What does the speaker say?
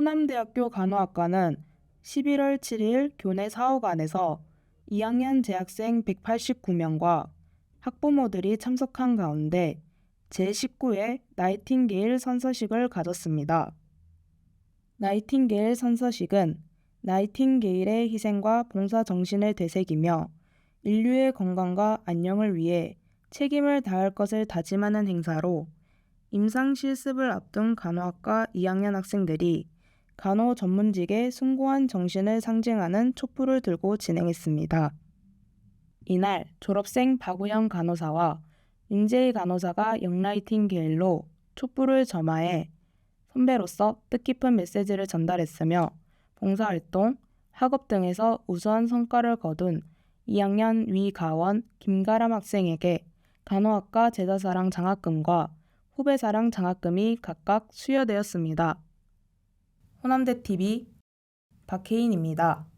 호남대학교 간호학과는 11월 7일 교내 사후관에서 2학년 재학생 189명과 학부모들이 참석한 가운데 제19회 나이팅게일 선서식을 가졌습니다. 나이팅게일 선서식은 나이팅게일의 희생과 봉사 정신을 되새기며 인류의 건강과 안녕을 위해 책임을 다할 것을 다짐하는 행사로 임상 실습을 앞둔 간호학과 2학년 학생들이 간호 전문직의 숭고한 정신을 상징하는 촛불을 들고 진행했습니다. 이날 졸업생 박우영 간호사와 윤재희 간호사가 영라이팅 게일로 촛불을 점화해 선배로서 뜻깊은 메시지를 전달했으며 봉사활동, 학업 등에서 우수한 성과를 거둔 2학년 위가원 김가람 학생에게 간호학과 제자사랑 장학금과 후배사랑 장학금이 각각 수여되었습니다. 호남대TV 박혜인입니다.